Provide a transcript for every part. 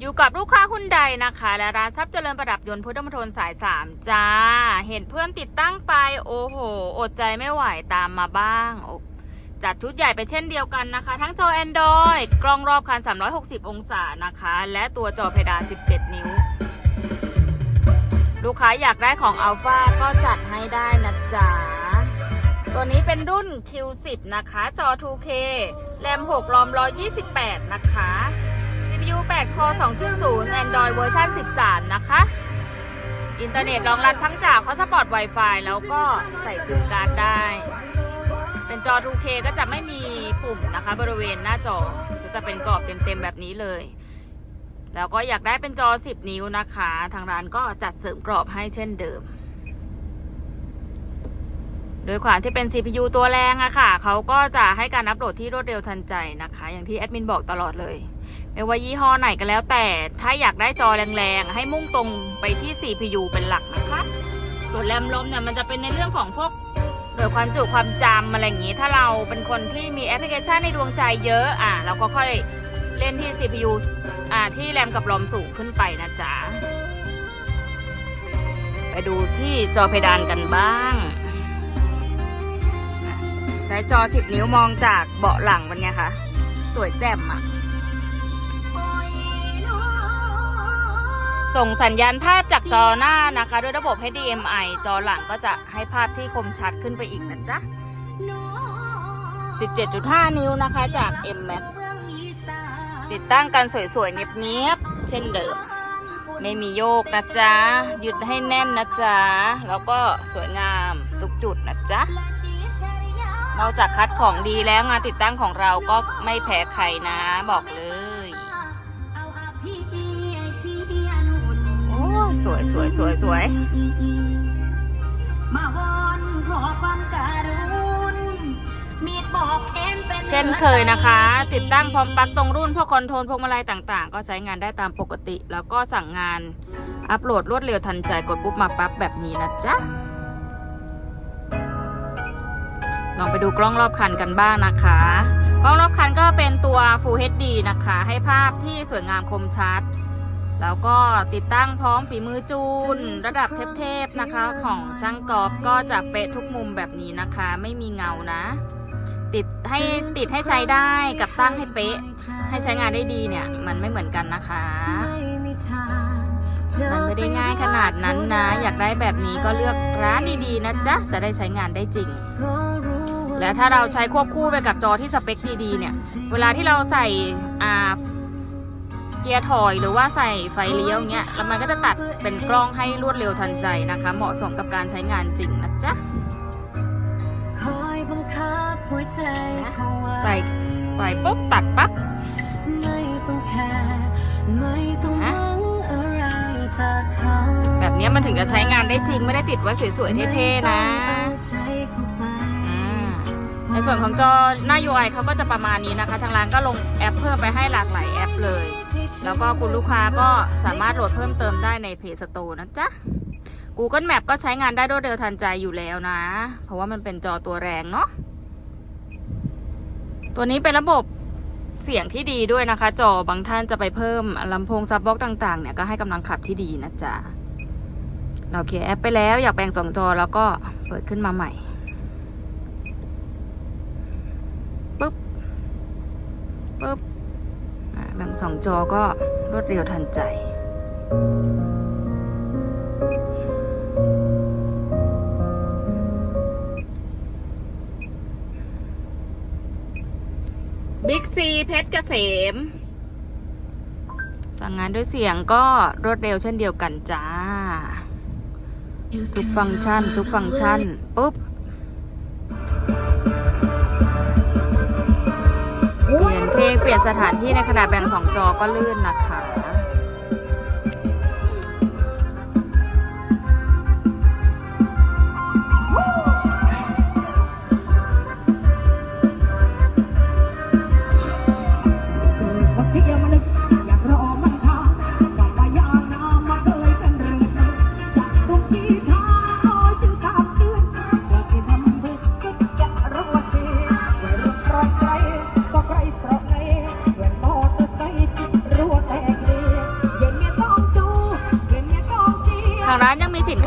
อยู่กับลูกค้าหุ้นใดนะคะ และร้านทรัพย์เจริญประดับยนต์พุทธมณฑลสาย3จ้า เห็นเพื่อนติดตั้งไป โอ้โห อดใจไม่ไหวตามมาบ้าง จัดชุดใหญ่ไปเช่นเดียวกันนะคะ ทั้งจอ Android กล้องรอบคัน 360 องศานะคะ และตัวจอเพดาน 17 นิ้ว ลูกค้าอยากได้ของ Alpha ก็จัดให้ได้นะจ๊ะ ตัวนี้เป็นรุ่น Q10 นะคะ จอ 2K แรม 6 รอม 128 นะคะ CPU 8 Core 2.0 Android เวอร์ชัน13 นะคะ อินเทอร์เน็ตรองรับทั้งจากฮอสปอต Wi-Fi แล้วก็ใส่ซิมการ์ดได้ เป็นจอ 2K ก็จะไม่มีปุ่มนะคะ บริเวณหน้าจอ ก็จะเป็นกรอบเต็มๆ แบบนี้เลย แล้วก็อยากได้เป็นจอ 10 นิ้วนะคะ ทางร้านก็จัดเสริมกรอบให้เช่นเดิม โดยความที่เป็น CPU ตัวแรงอะค่ะ เขาก็จะให้การอัปโหลดที่รวดเร็วทันใจนะคะ อย่างที่แอดมินบอกตลอดเลย ไม่ว่ายี่ห้อไหนก็แล้วแต่ ถ้าอยากได้จอแรงๆ ให้มุ่งตรงไปที่ CPU เป็นหลักนะคะ ส่วนแรมลมเนี่ยมันจะเป็นในเรื่องของพวกหน่วยความจุความจำอะไรอย่างงี้ ถ้าเราเป็นคนที่มีแอปพลิเคชันในดวงใจเยอะอะเราก็ค่อยเล่นที่ CPU อ่าที่แรมกับลอมสูงขึ้นไปนะจ๊ะ ไปดูที่จอเพดานกันบ้าง ใช้จอ 10 นิ้วมองจากเบาะหลังเป็นไงคะสวยแจ่มอะส่งสัญญาณภาพจากจอหน้านะคะ ด้วยระบบ HDMI จอหลังก็จะให้ภาพที่คมชัดขึ้นไปอีกนะจ๊ะ 17.5 นิ้วนะคะจาก M Max ติดตั้งกันสวยๆ เนียบๆ เช่นเดิม ไม่มีโยกนะจ๊ะ ยึดให้แน่นนะจ๊ะ แล้วก็สวยงามทุกจุดนะจ๊ะ นอกจากคัดของดีแล้วงานติดตั้งของเราก็ไม่แพ้ใครนะบอกเลย โอ้สวยสวยสวยสวยมาวอนขอความการุณมีดบอกแค้นเป็นเช่นเคยนะคะ ติดตั้งพร้อมปลั๊กตรงรุ่นพวกคอนโทรลพวงมาลัยต่างๆ ก็ใช้งานได้ตามปกติ แล้วก็สั่งงานอัปโหลดรวดเร็วทันใจกดปุ๊บมาปั๊บแบบนี้นะจ๊ะ ลองไปดูกล้องรอบคันกันบ้างนะคะ กล้องรอบคันก็เป็นตัว Full HD นะคะ ให้ภาพที่สวยงามคมชัด แล้วก็ติดตั้งพร้อมฝีมือจูน ระดับเทพๆนะคะของช่างกอล์ฟก็จะเป๊ะทุกมุมแบบนี้นะคะ ไม่มีเงานะ ติดให้ติดให้ใช้ได้กับตั้งให้เป๊ะ ให้ใช้งานได้ดีเนี่ย มันไม่เหมือนกันนะคะมันไม่ได้ง่ายขนาดนั้นนะ อยากได้แบบนี้ก็เลือกร้านดีๆนะจ๊ะ จะได้ใช้งานได้จริง และถ้าเราใช้ควบคู่ไปกับจอที่สเปคดีๆเนี่ย เวลาที่เราใส่อ่าเกียร์ถอยหรือว่าใส่ไฟเลี้ยวเงี้ย แล้วมันก็จะตัดเป็นกล้องให้รวดเร็วทันใจนะคะ เหมาะสมกับการใช้งานจริงนะจ๊ะคอยบังคับหัวใจเขาไว้ใส่ไฟปุ๊บตัดปั๊บไม่ต้องแคร์ไม่ต้องหวังอะไรจากเขาแบบเนี้ยมันถึงจะใช้งานได้จริงไม่ได้ติดไว้สวยๆเท่ๆนะ ในส่วนของจอหน้า UI เขาก็จะประมาณนี้นะคะ ทางร้านก็ลงแอปเพิ่มไปให้หลากหลายแอปเลย แล้วก็คุณลูกค้าก็สามารถโหลดเพิ่มเติมได้ใน Play Store นะจ๊ะ Google Map ก็ใช้งานได้รวดเร็วทันใจอยู่แล้วนะ เพราะว่ามันเป็นจอตัวแรงเนาะตัวนี้เป็นระบบเสียงที่ดีด้วยนะคะ จอบางท่านจะไปเพิ่มลำโพงซับบ็อกต่างๆเนี่ยก็ให้กำลังขับที่ดีนะจ๊ะเราเคลียร์แอปไปแล้วอยากแบ่งสองจอแล้วก็เปิดขึ้นมาใหม่ ปึ๊บ ปึ๊บแบ่งสองจอก็รวดเร็วทันใจ บิ๊กซีเพชรเกษม สั่งงานด้วยเสียงก็รวดเร็วเช่นเดียวกันจ้า ทุกฟังก์ชัน ทุกฟังก์ชัน ปุ๊บ เปลี่ยนสถานที่ในขณะแบ่งสองจอก็ลื่นนะคะ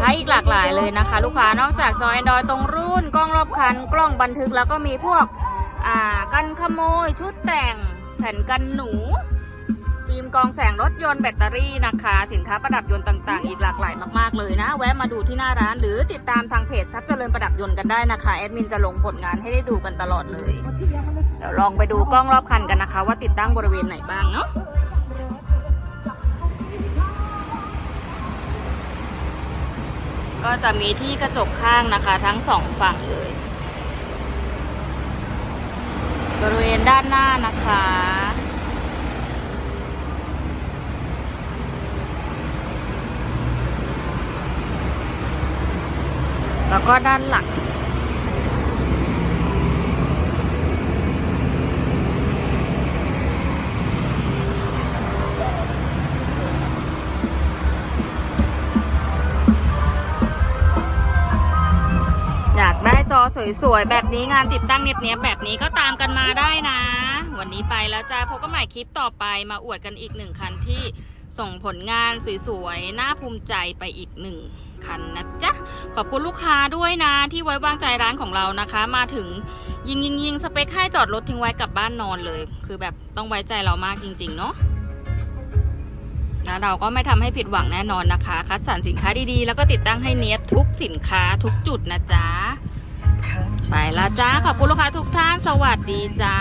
ช้อีกหลากหลายเลยนะคะ ลูกค้านอกจากจอ Android ตรงรุ่นกล้องรอบคัน กล้องบันทึกแล้วก็มีพวกกันขโมยชุดแต่งแผ่นกันหนูฟิล์มกองแสงรถยนต์แบตเตอรี่นะคะ สินค้าประดับยนต์ต่างๆ อีกหลากหลายมากๆเลยนะ แวะมาดูที่หน้าร้านหรือติดตามทางเพจทรัพย์เจริญประดับยนต์กันได้นะคะแอดมินจะลงผลงานให้ได้ดูกันตลอดเลย เดี๋ยวลองไปดูกล้องรอบคันกันนะคะ ว่าติดตั้งบริเวณไหนบ้างเนาะ ก็จะมีที่กระจกข้างนะคะ ทั้งสองฝั่งเลย บริเวณด้านหน้านะคะ แล้วก็ด้านหลัง สวยๆ แบบนี้งานติดตั้งเนียบๆแบบนี้ก็ตามกันมาได้นะ วันนี้ไปแล้วจ้าพบกันใหม่คลิปต่อไปมาอวดกันอีกหนึ่งคันที่ส่งผลงานสวยๆ น่าภูมิใจไปอีกหนึ่งคันนะจ๊ะ ขอบคุณลูกค้าด้วยนะ ที่ไว้วางใจร้านของเรานะคะ มาถึงยิงยิงยิงสเปคให้จอดรถทิ้งไว้กลับบ้านนอนเลย คือแบบต้องไว้ใจเรามากจริง ๆ เนาะแล้วเราก็ไม่ทำให้ผิดหวังแน่นอนนะคะ คัดสรรสินค้าดีๆ แล้วก็ติดตั้งให้เนียบทุกสินค้าทุกจุดนะจ๊ะ ไปละจ้า ขอบคุณลูกค้าทุกท่าน สวัสดีจ้า